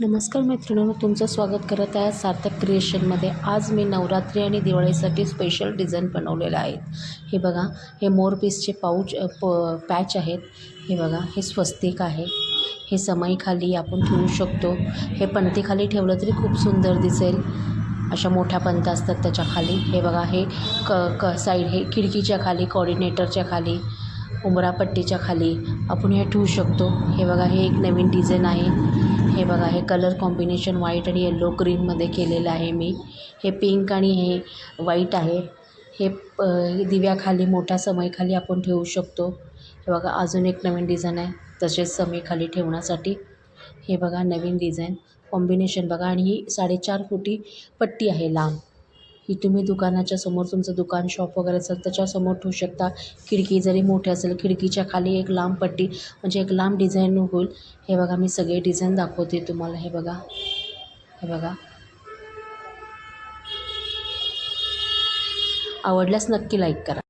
नमस्कार मैत्रिणींनो तुमचं स्वागत करत आहे सार्थक क्रिएशनमध्ये. आज मी नवरात्री आणि दिवाळीसाठी स्पेशल डिझाईन बनवलेलं आहेत. हे बघा हे मोर पीसचे पाऊच प पॅच आहेत. हे बघा हे स्वस्तिक आहे. हे समईखाली आपण ठेवू शकतो. हे पणतीखाली ठेवलं तरी खूप सुंदर दिसेल. अशा मोठ्या पंत असतात त्याच्याखाली हे बघा हे क क साईड हे खिडकीच्या खाली कॉर्डिनेटरच्या खाली उमरापट्टीच्या खाली आपण हे ठेवू शकतो. हे बघा हे एक नवीन डिझाईन आहे. हे बघा हे कलर कॉम्बिनेशन व्हाईट आणि येल्लो ग्रीनमध्ये केलेलं आहे मी. हे पिंक आणि हे व्हाईट आहे. हे दिव्याखाली मोठ्या समईखाली आपण ठेवू शकतो. हे बघा अजून एक नवीन डिझाईन आहे तसेच समईखाली ठेवण्यासाठी. हे बघा नवीन डिझाईन कॉम्बिनेशन बघा आणि ही साडेचार फुटी पट्टी आहे लांब. की तुम्ही दुकानाच्या समोर तुमचं दुकान शॉप वगैरे असेल त्याच्यासमोर ठेवू शकता. खिडकी जरी मोठी असेल खिडकीच्या खाली एक लांब पट्टी म्हणजे एक लांब डिझाईन होईल. हे बघा मी सगळे डिझाईन दाखवते तुम्हाला. हे बघा. हे बघा. आवडल्यास नक्की लाईक करा.